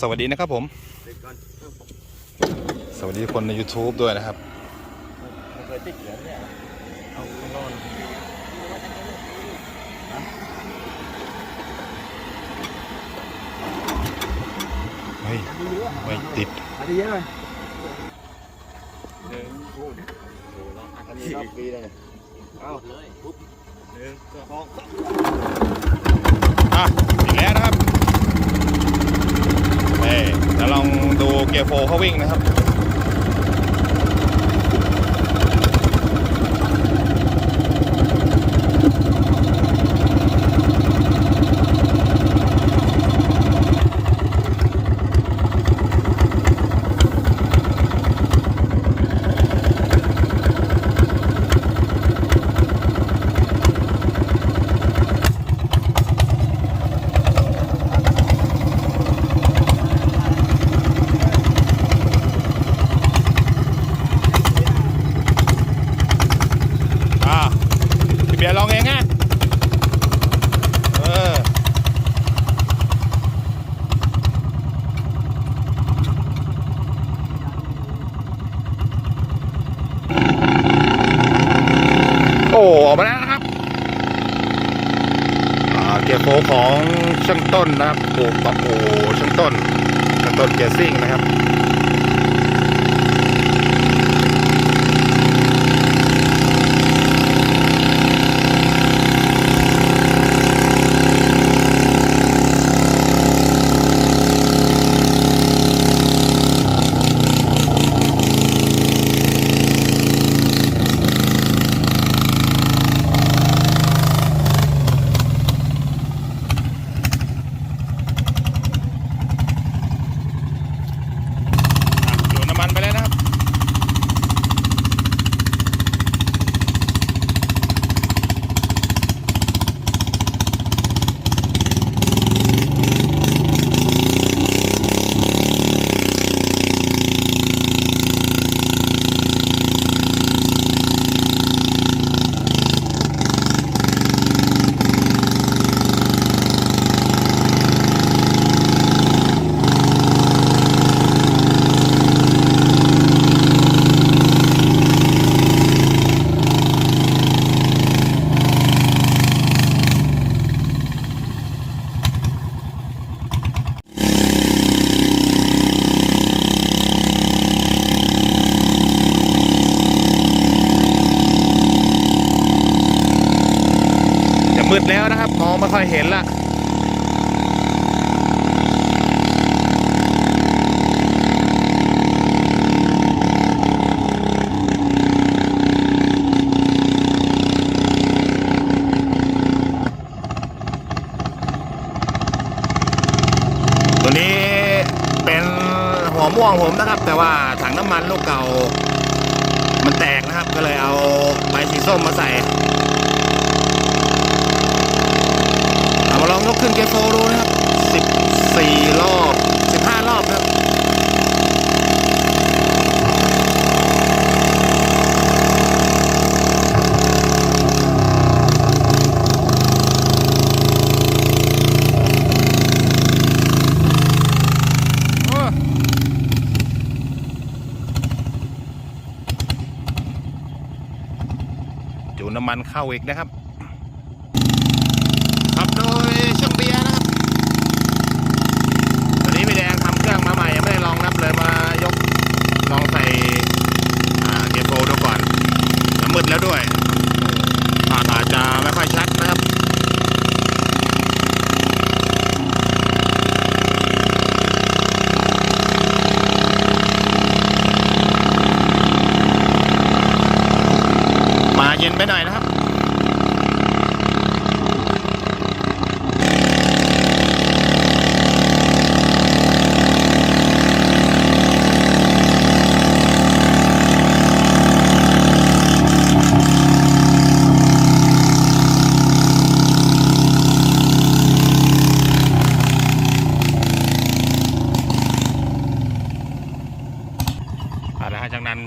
สวัสดีนะครับผมติดก่อนสวัสดีคนใน YouTube ด้วยนะครับไม่เคยติดเหรียญเนี่ยเอาข้างนอกเฮ้ยไม่ติดอันนี้เยอะเลยหนึ่งพูดอันนี้รอบปีเลยเอาเลยปุ๊บหนึ่งสองอะอีกแล้วนะครับเฮ้ยเดี๋ยวลองดู เกียร์โฟร์เขาวิ่งนะครับ อะพี่เบียร์ลองเองฮะเออ โอ้ออกมาแล้วนะครับ อ่า เกียร์โฟร์ ของช่างต้นนะครับโอ้ปะโอช่างต้นช่างต้นเกียร์ซิ่งนะครับ มืดแล้วนะครับมองไม่ค่อยเห็นละตัวนี้เป็นหัวม่วงผมนะครับ แต่ว่าถังน้ำมันลูกเก่า มันแตกนะครับ ก็เลยเอาใบสีส้มมาใส่ เอามาลองยกขึ้นเกียร์โฟร์ดูนะครับสิบสี่รอบสิบห้ารอบนะครับ โอ้จูนน้ำมัน เข้าอีกนะครับ ขับโดยช่างเบียร์นะครับวันนี้พี่แดงทำเครื่องมาใหม่ยังไม่ได้ลองนับเลยมายกลองใส่เกียร์โฟดูก่อนมืดแล้วด้วยภาพอาจจะไม่ค่อยชัดนะครับมาเย็นไปหน่อยนะครับ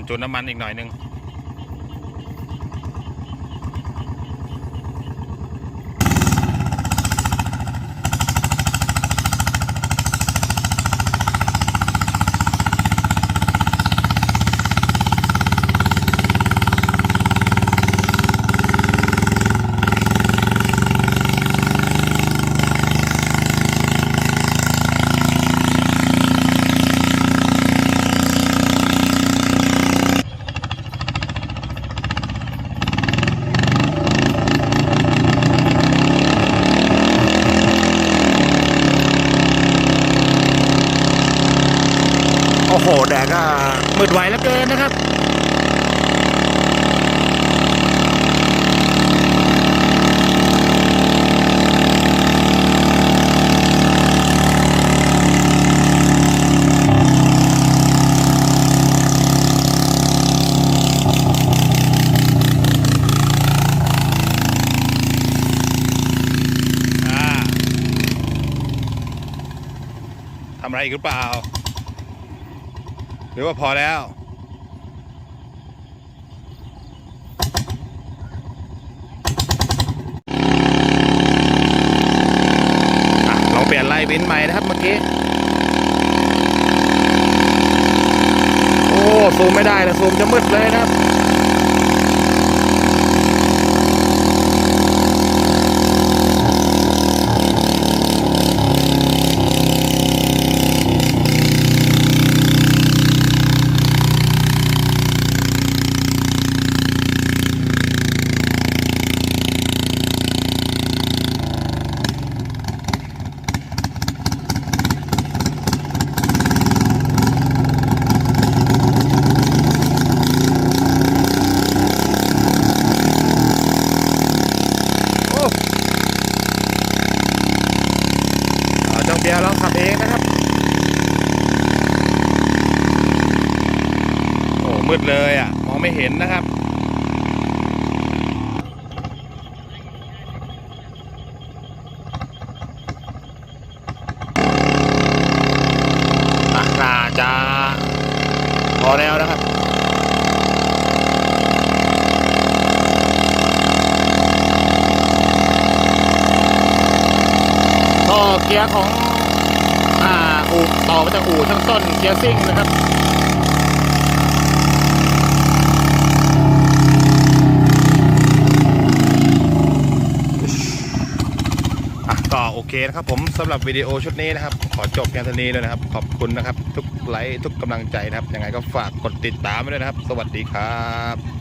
จุดน้ำมันอีกหน่อยหนึง หแดดก็มืดไหวเหลือเกินนะครับอาทำอะไรอีกหรือเปล่า รือว่าพอแล้วอะลองเปลี่ยนไลน์วินใหม่นะครับเมื่อกี้ โอ้ ซูมไม่ได้เลยซูมจะมืดเลยนะครับ โอ้เอาเจ้าเบียร์ลองขับเองนะครับ โอ้มืดเลยอะ มองไม่เห็นนะครับ น่าจะพอแล้วนะครับท่อเกียร์ของ อ่า อู่ต่อมาจากอู่ช่างต้นเกียร์ซิ่งนะครับ อะก็โอ เคนะครับผมสำหรับวิดีโอชุดนี้นะครับ ขอจบเพียงเท่านี้เลยนะครับ ขอบคุณนะครับ ทุกไลค์ทุกกำลังใจนะครับยังไงก็ฝากกดติดตามไว้ด้วยนะครับ สวัสดีครับ